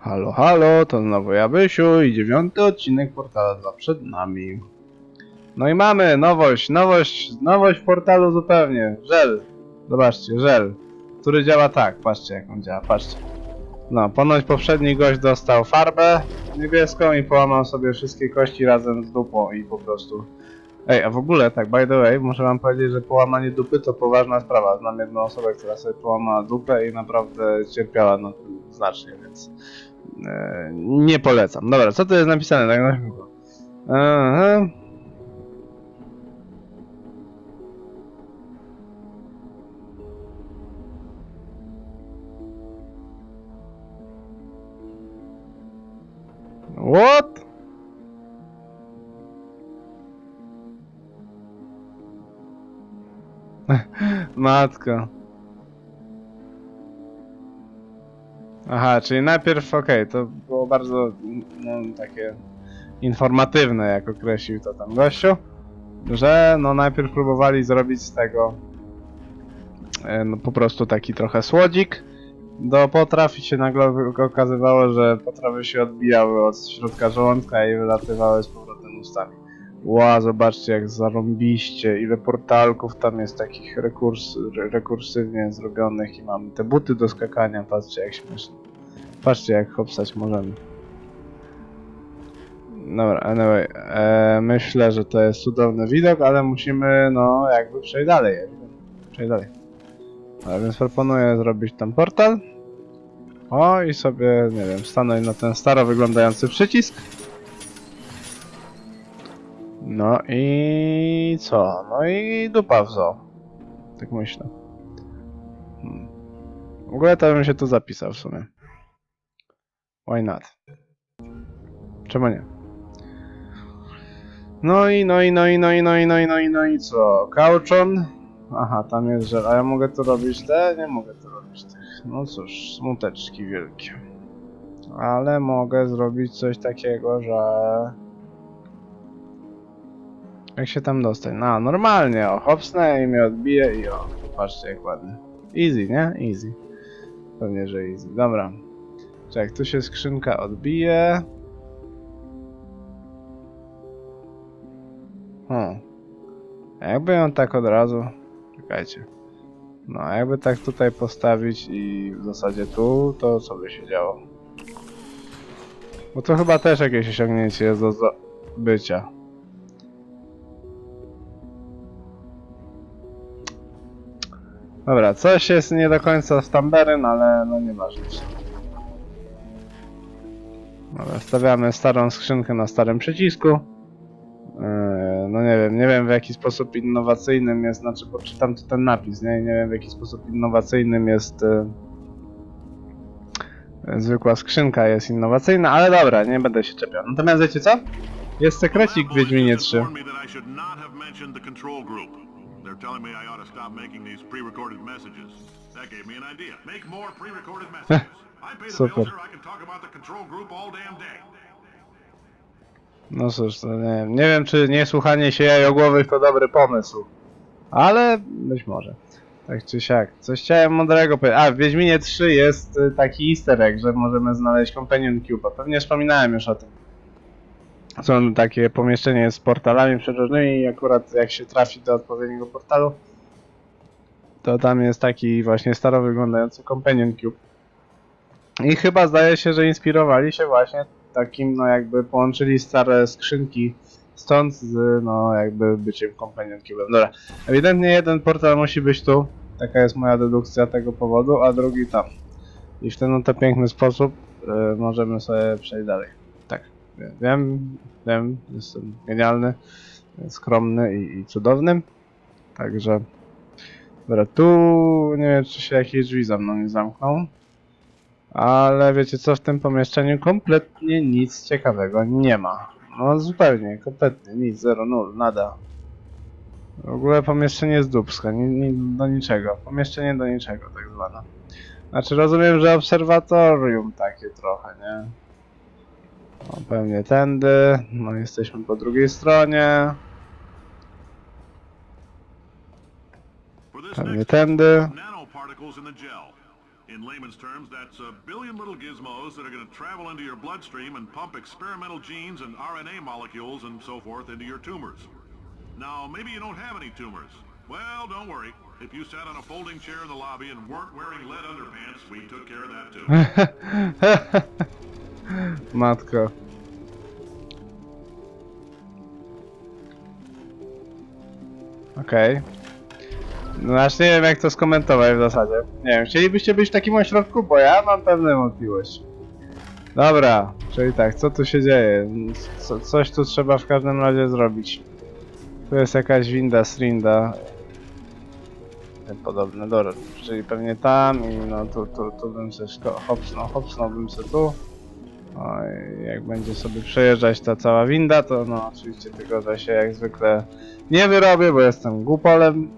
Halo, halo, to znowu ja, Bysiu i dziewiąty odcinek Portala 2 przed nami. No i mamy nowość, nowość, nowość w portalu zupełnie. Żel. Zobaczcie, żel. Który działa tak, patrzcie jak on działa, patrzcie. No, ponoć poprzedni gość dostał farbę niebieską i połamał sobie wszystkie kości razem z dupą i po prostu... Ej, a w ogóle, tak, by the way, muszę wam powiedzieć, że połamanie dupy to poważna sprawa. Znam jedną osobę, która sobie połamała dupę i naprawdę cierpiała tym znacznie, więc... E, nie polecam. Dobra, co tu jest napisane tak na? Aha. What? Matko. Aha, czyli najpierw, okej, to było bardzo no, takie informatywne, jak określił to tam gościu, że no najpierw próbowali zrobić z tego e, no, po prostu taki trochę słodzik do potraw i się nagle okazywało, że potrawy się odbijały od środka żołądka i wylatywały z powrotem ustami. Ła, zobaczcie jak zarąbiście, ile portalków tam jest takich rekurs, re, rekursywnie zrobionych i mamy te buty do skakania, patrzcie jak śmiesznie. Patrzcie jak hopsać możemy. Dobra, anyway, e, myślę, że to jest cudowny widok, ale musimy, no, jakby przejść dalej, przejść dalej. A więc proponuję zrobić tam portal. O, i sobie, nie wiem, stanąć na ten staro wyglądający przycisk. No i co? No i dupa w zoo. Tak myślę. Hmm. W ogóle to bym się tu zapisał w sumie. Why not? Czemu nie? No i, no i, no i, no i, no i, no i, no i, no i co? Kauczon? Aha, tam jest żel. A ja mogę tu robić te? Nie mogę tu robić tych. No cóż, smuteczki wielkie. Ale mogę zrobić coś takiego, że... Jak się tam dostać? No, normalnie, o, hopsnę i mnie odbije i o, patrzcie jak ładnie. Easy, nie? Easy. Pewnie, że easy. Dobra. Czekaj, tu się skrzynka odbije. Hmm. A jakby ją tak od razu... Czekajcie. No, a jakby tak tutaj postawić i w zasadzie tu, to co by się działo? Bo to chyba też jakieś osiągnięcie jest do zdobycia. Dobra, coś jest nie do końca z Tamberyn, ale no nieważne. Dobra, stawiamy starą skrzynkę na starym przycisku. Yy, no nie wiem, nie wiem w jaki sposób innowacyjnym jest, znaczy poczytam tu ten napis, nie, nie wiem w jaki sposób innowacyjnym jest yy, zwykła skrzynka jest innowacyjna, ale dobra, nie będę się czepiał. Natomiast wiecie co? Jest sekrecik w Wiedźminie 3. They're telling me I ought to stop making these pre-recorded messages. That gave me an idea. Make more pre-recorded messages. I pay the Super. bills I can talk about the control group all damn day. No cóż, to nie, wiem. nie wiem czy nie słuchanie się jajogłowych to dobry pomysł. Ale być może. Tak czy siak. Coś chciałem mądrego powiedzieć. A, w Wiedźminie 3 jest y, taki easter egg, że możemy znaleźć Companion Cube. Pewnie wspominałem już o tym. Są takie pomieszczenie z portalami przeróżnymi i akurat jak się trafi do odpowiedniego portalu, to tam jest taki właśnie staro wyglądający Companion Cube. I chyba zdaje się, że inspirowali się właśnie takim, no jakby połączyli stare skrzynki stąd z, no jakby byciem Companion Cube'em. Dobra, ewidentnie jeden portal musi być tu, taka jest moja dedukcja tego powodu, a drugi tam. I w ten oto piękny sposób y, możemy sobie przejść dalej. Wiem, wiem, wiem jestem genialny, skromny i, i cudowny. Także, dobra, tu nie wiem, czy się jakieś drzwi za mną nie zamkną. Ale wiecie co, w tym pomieszczeniu kompletnie nic ciekawego nie ma. No zupełnie, kompletnie, nic, zero, nul, nada. W ogóle pomieszczenie jest dubska, ni, ni, do niczego. Pomieszczenie do niczego, tak zwane. Znaczy rozumiem, że obserwatorium takie trochę, nie? No pewnie tędy, no jesteśmy po drugiej stronie. Pewnie tędy. In layman's terms, that's a billion little gizmos that are going to travel into your bloodstream and pump experimental genes and RNA molecules and so forth into your tumors. Now, maybe you don't have any tumors. Well, don't worry. If you sat on a folding chair in the lobby and weren't wearing lead underpants, we took care of that too. Matko. Okej. No aż nie wiem jak to skomentować w zasadzie. Nie wiem, chcielibyście być w takim ośrodku? Bo ja mam pewne wątpliwości. Dobra, czyli tak, co tu się dzieje? Co, coś tu trzeba w każdym razie zrobić. Tu jest jakaś winda, srinda. Podobne, dobra, czyli pewnie tam i no tu, tu, tu bym się hopsnął, hopsnąłbym się tu. Oj, jak będzie sobie przejeżdżać ta cała winda, to no oczywiście tego, że się jak zwykle nie wyrobię, bo jestem głupolem.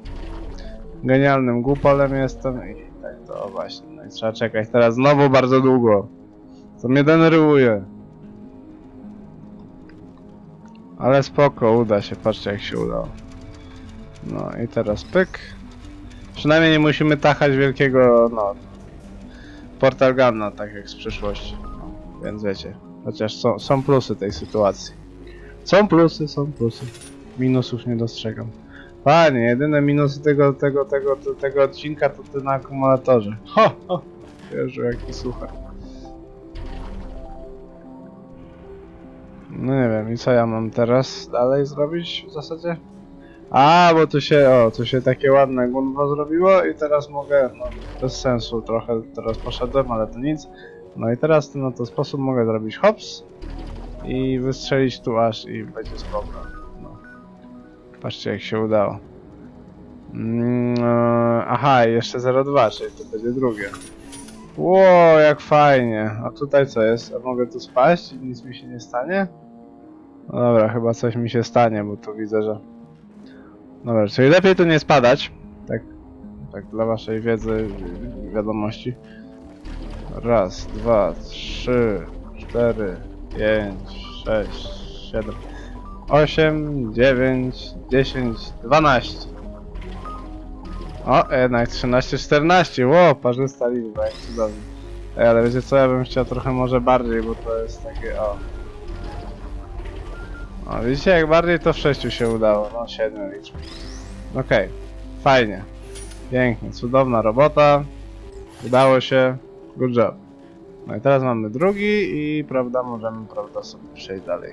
Genialnym głupolem jestem i tak to właśnie. No i trzeba czekać teraz znowu bardzo długo. Co mnie denerwuje. Ale spoko, uda się, patrzcie jak się udało. No i teraz pyk. Przynajmniej nie musimy tachać wielkiego, no, portal gunna, tak jak z przyszłości. Więc wiecie, chociaż są, są plusy tej sytuacji. Są plusy, są plusy. Minusów nie dostrzegam. Panie, jedyne minusy tego, tego, tego, tego, tego odcinka to ty na akumulatorze. Ho, ho! Jezu, jaki suchar. No nie wiem, i co ja mam teraz dalej zrobić w zasadzie? A, bo tu się, o, tu się takie ładne gunwo zrobiło i teraz mogę, no, bez sensu trochę teraz poszedłem, ale to nic. No i teraz w ten sposób mogę zrobić hops i wystrzelić tu aż i będzie spoko. No. Patrzcie jak się udało. Mm, e, aha, jeszcze 0,2, czyli to będzie drugie. Ło, jak fajnie. A tutaj co jest? A mogę tu spaść i nic mi się nie stanie? No dobra, chyba coś mi się stanie, bo tu widzę, że... Dobra, czyli lepiej tu nie spadać. Tak, tak dla waszej wiedzy wiadomości. Raz, dwa, trzy, cztery, pięć, sześć, siedem, osiem, dziewięć, dziesięć, dwanaście. O, jednak 13, 14. Ło, parzysta liczba, jak cudownie. Ej, ale wiecie co, ja bym chciał trochę może bardziej, bo to jest takie, o. O, widzicie, jak bardziej to w 6 się udało. No, 7 liczb. Okej, fajnie. Pięknie, cudowna robota. Udało się. Good job. No i teraz mamy drugi i prawda, możemy prawda sobie przejść dalej.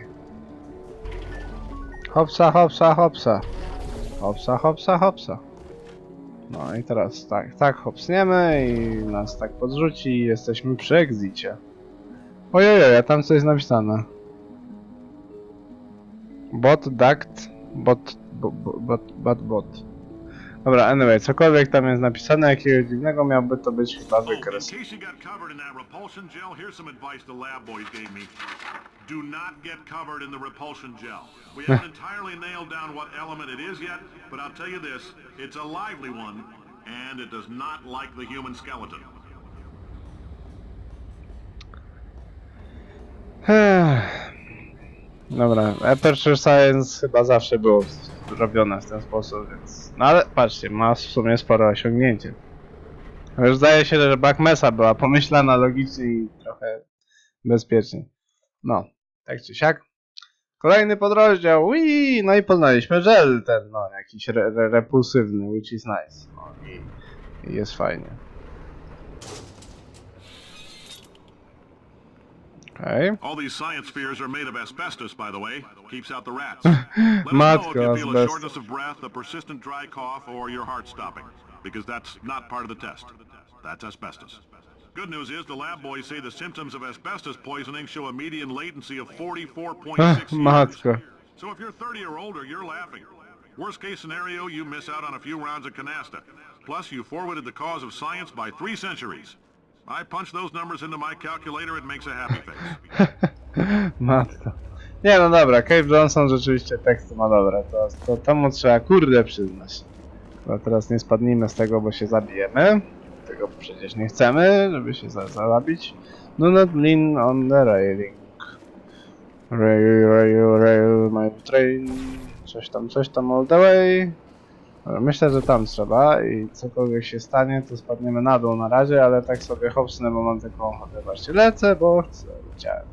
Hopsa, hopsa, hopsa. Hopsa, hopsa, hopsa. No i teraz tak, tak hopsniemy i nas tak podrzuci i jesteśmy przy exicie. Ojej, a tam coś napisane. Bot, duct, bot, bot, bot, bot. Dobra, anyway, cokolwiek tam jest napisane, jakiegoś dziwnego miałby to być chyba Oh, in wykres. case you got covered in that repulsion gel, here's some advice the lab boys gave me. Do not get covered in the repulsion gel. We haven't entirely nailed down what element it is yet, but I'll tell you this, it's a lively one, and it does not like the human skeleton. Dobra, Aperture Science chyba zawsze było robione w ten sposób, więc... No ale patrzcie, ma w sumie spore osiągnięcie. Już zdaje się, że Backmesa była pomyślana logicznie i trochę bezpiecznie. No, tak czy siak. Kolejny podrozdział, Wii! No i poznaliśmy żel ten, no, jakiś re, re, repulsywny, which is nice. No i, i jest fajnie. Okay. All these science spheres are made of asbestos, by the way. Keeps out the rats. Let us know if you Matko, feel a shortness of breath, a persistent dry cough, or your heart stopping, because that's not part of the test. That's asbestos. Good news is the lab boys say the symptoms of asbestos poisoning show a median latency of 44.6 years. Matko. So if you're 30 or older, you're laughing. Worst case scenario, you miss out on a few rounds of canasta. Plus, you forwarded the cause of science by three centuries. I punch those numbers into my calculator, it makes a happy face. Matko. Nie no dobra, Cave Johnson rzeczywiście teksty ma dobre, to, to, to mu trzeba kurde przyznać. No teraz nie spadnijmy z tego, bo się zabijemy. Tego przecież nie chcemy, żeby się za zabić. Do not lean on the railing. Rail, rail, rail, my train. Coś tam, coś tam all the way. Myślę, że tam trzeba i cokolwiek się stanie, to spadniemy na dół na razie, ale tak sobie hopsnę, bo mam taką ochotę. Zobaczcie, lecę, bo chcę, chciałem.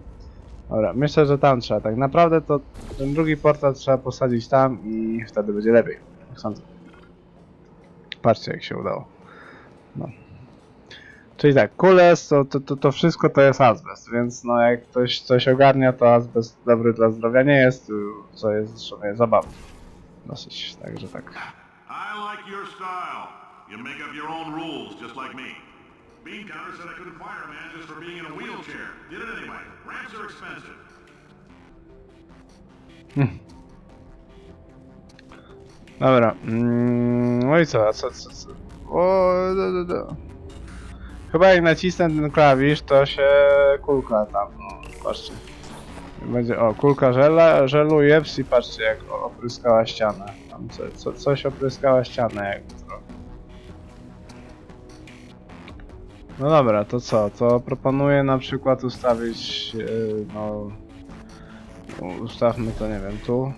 Dobra, myślę, że tam trzeba. Tak naprawdę to ten drugi portal trzeba posadzić tam i wtedy będzie lepiej. Jak sądzę. Patrzcie, jak się udało. No. Czyli tak, kules, to, to, to, to wszystko to jest azbest, więc no jak ktoś coś ogarnia, to azbest dobry dla zdrowia nie jest, co jest zresztą jest zabawne. Dosyć, także tak. I like your style. You make up your own rules, just like me. Bean counter said I couldn't fire a man just for being in a wheelchair. Did it anyway. Ramps are expensive. Dobra, mm, no i co, co, co, co? O, do, do, do. Chyba jak nacisnę ten klawisz, to się kulka tam, no, patrzcie. Będzie, o, kulka żela, żelu i patrzcie jak opryskała ścianę. Tam co, co, coś opryskała ścianę jakby trochę. No dobra, to co? To proponuję na przykład ustawić, yy, no... Ustawmy to, nie wiem, tu.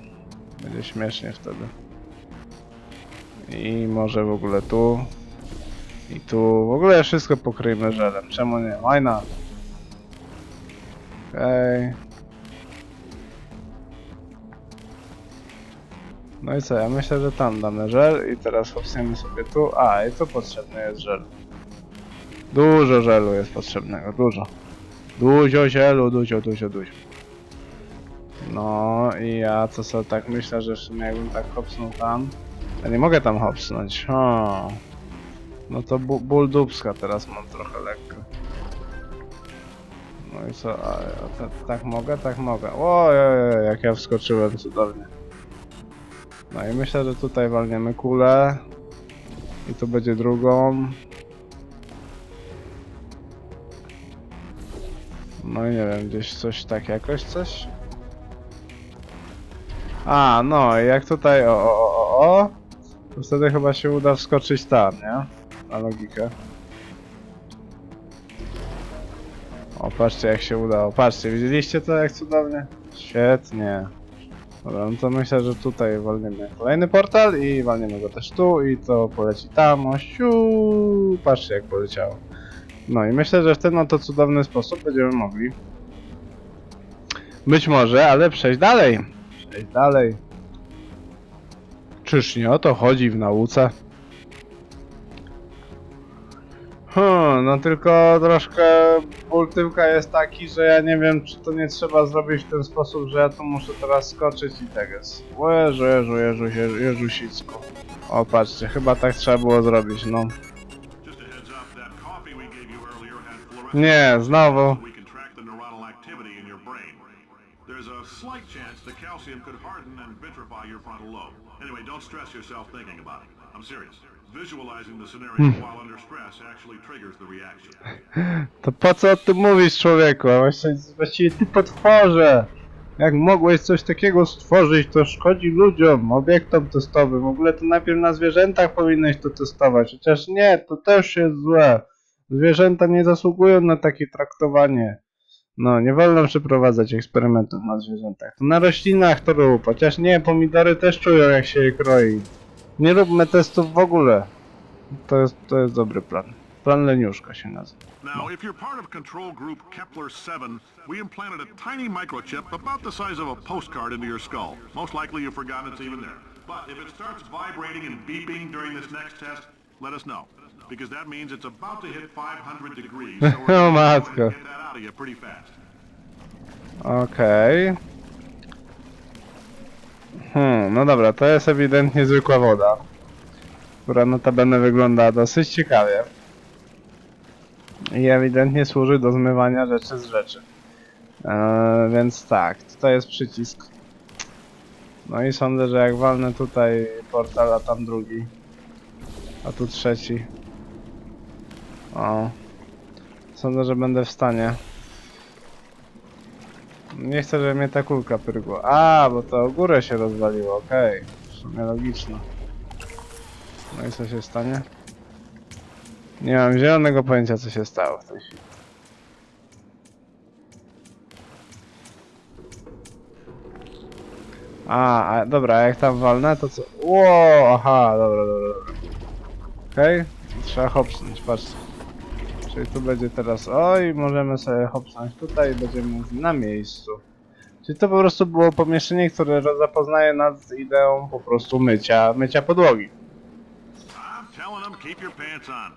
Będzie śmiesznie wtedy. I może w ogóle tu. I tu. W ogóle wszystko pokryjmy żelem. Czemu nie? Why not? Okej. No i co? Ja myślę, że tam damy żel i teraz hopsniemy sobie tu. A, i tu potrzebny jest żel. Dużo żelu jest potrzebnego, dużo. Dużo żelu, dużo, dużo, dużo. No i ja co sobie tak myślę, że w sumie jakbym tak hopsnął tam. Ja nie mogę tam hopsnąć. O. No to bu ból dubska teraz mam trochę lekko. No i co? A, a ta, tak mogę? Tak mogę. Ojej, jak ja wskoczyłem cudownie. No i myślę, że tutaj walniemy kulę. I tu będzie drugą. No nie wiem, gdzieś coś tak jakoś coś? A, no jak tutaj o, o, o, o, to wtedy chyba się uda wskoczyć tam, nie? Na logikę. O, patrzcie jak się udało. Patrzcie, widzieliście to jak cudownie? Świetnie. Dobra, no to myślę, że tutaj walniemy kolejny portal i walniemy go też tu i to poleci tam, o siu, Patrzcie jak poleciało. No i myślę, że w ten oto cudowny sposób będziemy mogli być może, ale przejść dalej. Przejść dalej. Czyż nie o to chodzi w nauce? Hmm, no tylko troszkę ból tyłka jest taki, że ja nie wiem, czy to nie trzeba zrobić w ten sposób, że ja tu muszę teraz skoczyć i tak jest. O Jezu, Jezu, Jezu, Jezu, Jezusicku. O, patrzcie, chyba tak trzeba było zrobić, no. Nie, znowu. There's a slight chance the calcium could harden and vitrify frontal lobe. Anyway, don't stress yourself thinking about it. I'm serious. Visualizing the scenario while under stress actually triggers the reaction. To po co o tym mówisz, człowieku? A właściwie, właściwie ty potworze! Jak mogłeś coś takiego stworzyć, to szkodzi ludziom, obiektom testowym. W ogóle to najpierw na zwierzętach powinieneś to testować. Chociaż nie, to też jest złe. Zwierzęta nie zasługują na takie traktowanie. No, nie wolno przeprowadzać eksperymentów na zwierzętach. To na roślinach to rób, chociaż nie, pomidory też czują jak się je kroi. Nie róbmy testów w ogóle. To jest, to jest dobry plan. Plan leniuszka się nazywa. Now, if you're part of control group Kepler-7, we implanted a tiny microchip about the size of a postcard into your skull. Most likely you've forgotten it's even there. But if it starts vibrating and beeping during this next test, let us know. Because that means it's about to hit 500 degrees. So we're O gonna matko. get that out of you pretty fast. Okej. Hmm, no dobra, to jest ewidentnie zwykła woda. Która notabene wygląda dosyć ciekawie. I ewidentnie służy do zmywania rzeczy z rzeczy. Eee, więc tak, tutaj jest przycisk. No i sądzę, że jak walnę tutaj portal, a tam drugi. A tu trzeci. O. Sądzę, że będę w stanie. Nie chcę, żeby mnie ta kulka pyrgła. A, bo to górę się rozwaliło, okej. W sumie logiczne. No i co się stanie? Nie mam zielonego pojęcia, co się stało w tej chwili. A, a dobra, jak tam walnę, to co? Ło, aha, dobra, dobra, dobra. Okej, trzeba hopsnąć, patrzcie. Czyli tu będzie teraz, oj, możemy sobie hopsnąć tutaj i będziemy na miejscu. Czyli to po prostu było pomieszczenie, które zapoznaje nas z ideą po prostu mycia, mycia podłogi. I'm telling them keep your pants on.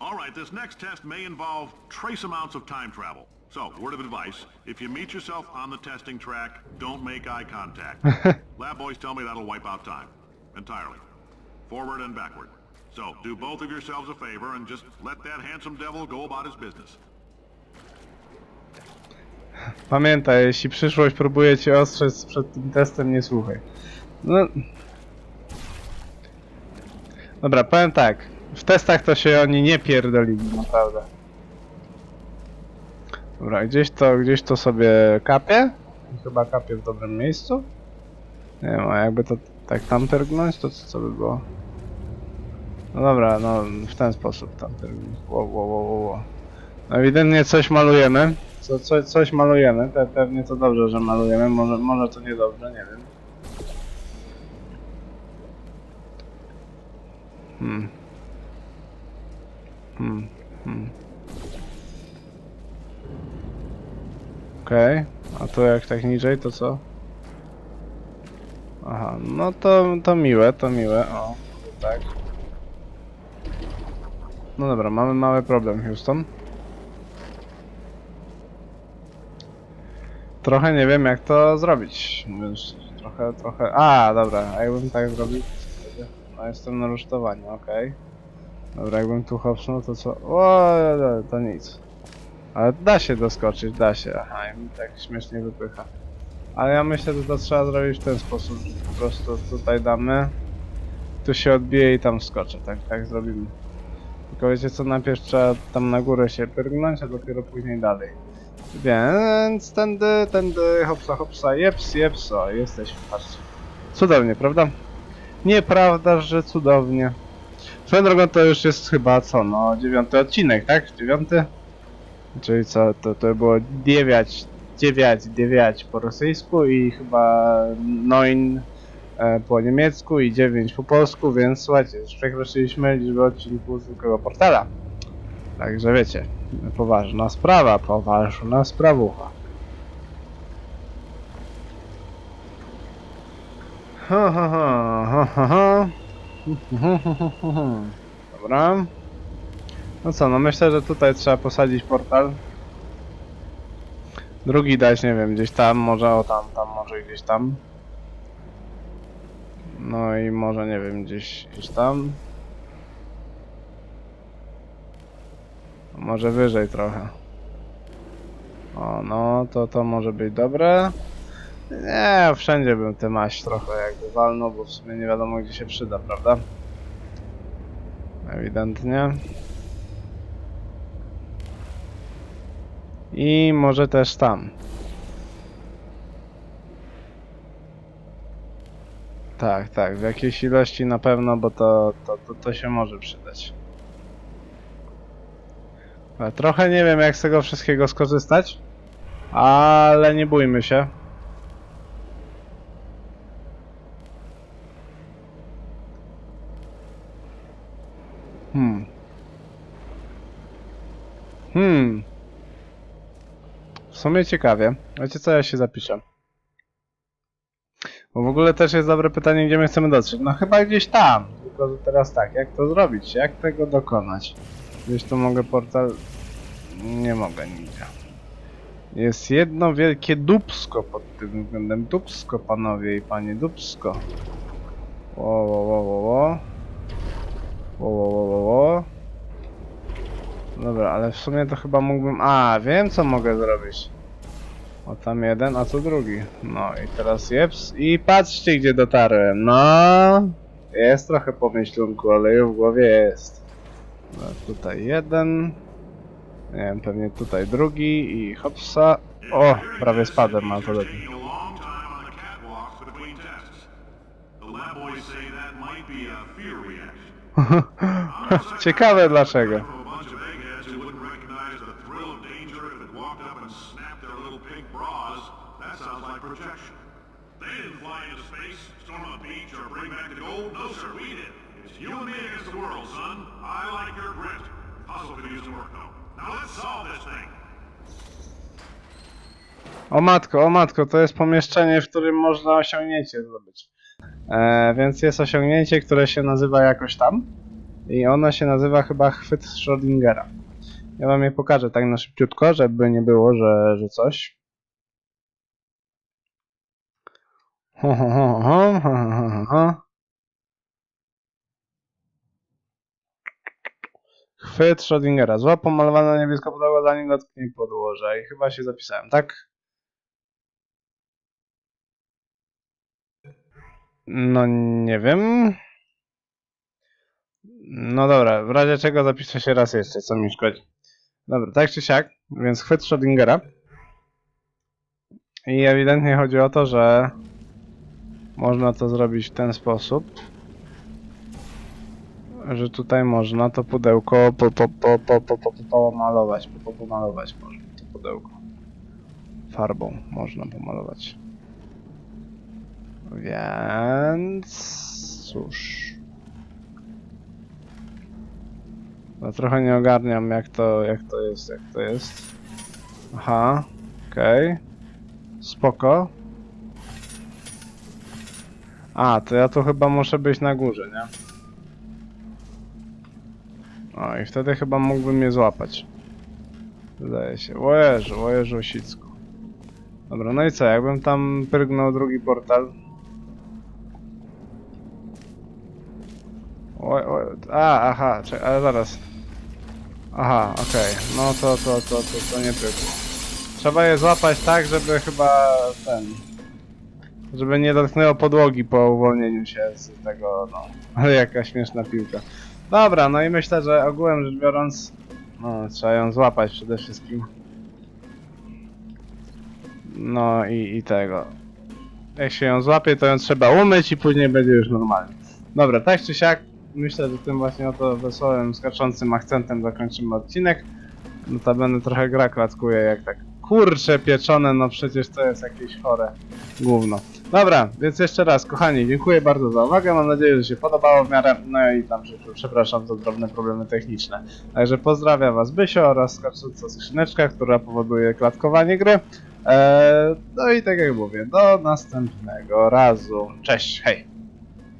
All right, this next test may involve trace amounts of time travel. So, word of advice, if you meet yourself on the testing track, don't make eye contact. Lab boys tell me that'll wipe out time. Entirely. Forward and backward. So, do both of yourselves a favor and just let that handsome devil go about his business. Pamiętaj, jeśli przyszłość próbuje cię ostrzec przed tym testem, nie słuchaj. No. Dobra, powiem tak. W testach to się oni nie pierdolili, naprawdę. Dobra, gdzieś to, gdzieś to sobie kapie. Chyba kapie w dobrym miejscu. Nie wiem, a jakby to tak tam pyrgnąć, to co, co by było? No dobra, no w ten sposób tam pyrgnąć. Wo, wo, wo, wo, wo. No ewidentnie coś malujemy. Co, co, coś malujemy. Pe, pewnie to dobrze, że malujemy. Może, może to niedobrze, nie wiem. Hmm. Hmm. Hmm. Okej. A tu jak tak niżej, to co? Aha, no to, to miłe, to miłe. O, tak. No dobra, mamy mały problem, Houston. Trochę nie wiem jak to zrobić, mówiąc. Trochę, trochę... A, dobra, a jakbym tak zrobił. No jestem na rusztowaniu, okej. Dobra, jakbym tu hopsnął, to co... O, to nic. Ale da się doskoczyć, da się. Aha, i mi tak śmiesznie wypycha. Ale ja myślę, że to trzeba zrobić w ten sposób, po prostu tutaj damy. Tu się odbije i tam skoczę, tak, tak zrobimy. Tylko wiecie co, najpierw trzeba tam na górę się pyrgnąć, a dopiero później dalej. Więc tędy, tędy, hopsa, hopsa, jeps, jeps, o, jesteśmy, patrzcie. Cudownie, prawda? Nieprawda, że cudownie. Swoją drogą to już jest chyba co, no, dziewiąty odcinek, tak? Dziewiąty? Czyli co, to, to było dziewięć, dziewięć, dziewięć po rosyjsku i chyba e, po niemiecku i 9 po polsku, więc słuchajcie, już przekroczyliśmy liczbę odcinków zwykłego portala. Także wiecie, poważna sprawa, poważna sprawucha. Ha, ha, ha, ha, ha, ha. Dobra. No co, no myślę, że tutaj trzeba posadzić portal. Drugi dać, nie wiem, gdzieś tam, może o tam, tam, może gdzieś tam. No i może, nie wiem, gdzieś, gdzieś tam. Może wyżej trochę. O, no, to to może być dobre. Nie, wszędzie bym tę maść trochę jakby walnął, bo w sumie nie wiadomo gdzie się przyda, prawda? Ewidentnie. I może też tam. Tak, tak, w jakiejś ilości na pewno, bo to, to, to, to się może przydać. Trochę nie wiem jak z tego wszystkiego skorzystać, ale nie bójmy się. Hmm. Hmm. W sumie ciekawie. Wiecie co, ja się zapiszę. Bo w ogóle też jest dobre pytanie, gdzie my chcemy dotrzeć. No chyba gdzieś tam. Tylko teraz tak, jak to zrobić? Jak tego dokonać? Gdzieś tu mogę portal... Nie mogę nigdzie. Jest jedno wielkie dupsko pod tym względem. Dupsko, panowie i panie, dupsko. Wo, wo, wo, wo, wo. Wo, wo, wo, wo, wo. Dobra, ale w sumie to chyba mógłbym... A, wiem co mogę zrobić. O tam jeden, a co drugi. No i teraz jeps. I patrzcie gdzie dotarłem. No. Jest trochę pomyślunku, ale już w głowie jest. No, tutaj jeden. Nie wiem, pewnie tutaj drugi i hopsa. O, prawie spadłem, ale to lepiej. Taking a long time on the catwalks between tests. The lab boys say that might be a fear reaction. Ciekawe dlaczego. From a bunch of eggheads who wouldn't recognize the thrill of danger if it walked up and snapped their little pink bras, that sounds projection. They didn't fly into space, storm a beach, or bring back the gold. No, sir, we did. It's you and me against the world, son. I like your grit. Hustle could use some work, though. Now let's solve this thing. O matko, o matko, to jest pomieszczenie, w którym można osiągnięcie zdobyć. E, więc jest osiągnięcie, które się nazywa jakoś tam. I ono się nazywa chyba chwyt Schrödingera. Ja wam je pokażę tak na szybciutko, żeby nie było, że, że coś. Chwyt Schrödingera. Zła pomalowana niebieska podłoga, zanim dotknie podłoża. I chyba się zapisałem, tak? No nie wiem. No dobra, w razie czego zapiszę się raz jeszcze, co mi szkodzi. Dobra, tak czy siak, więc chwyt Schrödingera. I ewidentnie chodzi o to, że można to zrobić w ten sposób, że tutaj można to pudełko po, po, po, po, po, po, pomalować, po, po, pomalować można to pudełko. Farbą można pomalować. Więc cóż. No trochę nie ogarniam jak to, jak to jest, jak to jest. Aha, okej. Spoko. A, to ja tu chyba muszę być na górze, nie? O, i wtedy chyba mógłbym mnie złapać. Wydaje się. O Jezu, Sicku. Dobra, no i co, jakbym tam pyrgnął drugi portal, Oj, oj, a, aha, czekaj, ale zaraz. Aha, okej, no to, to, to, to, to nie pykło. Trzeba je złapać tak, żeby chyba ten... Żeby nie dotknęło podłogi po uwolnieniu się z tego, no... Ale jaka śmieszna piłka. Dobra, no i myślę, że ogółem rzecz biorąc... No, trzeba ją złapać przede wszystkim. No i, i tego. Jak się ją złapie, to ją trzeba umyć i później będzie już normalnie. Dobra, tak czy siak, myślę, że tym właśnie oto wesołym, skaczącym akcentem zakończymy odcinek. Notabene trochę gra klatkuje, jak tak kurcze pieczone, no przecież to jest jakieś chore gówno. Dobra, więc jeszcze raz, kochani, dziękuję bardzo za uwagę, mam nadzieję, że się podobało w miarę, no i tam, że przepraszam za drobne problemy techniczne. Także pozdrawiam was Bysio oraz skacząca skrzyneczka, która powoduje klatkowanie gry. Eee, no i tak jak mówię, do następnego razu. Cześć, hej!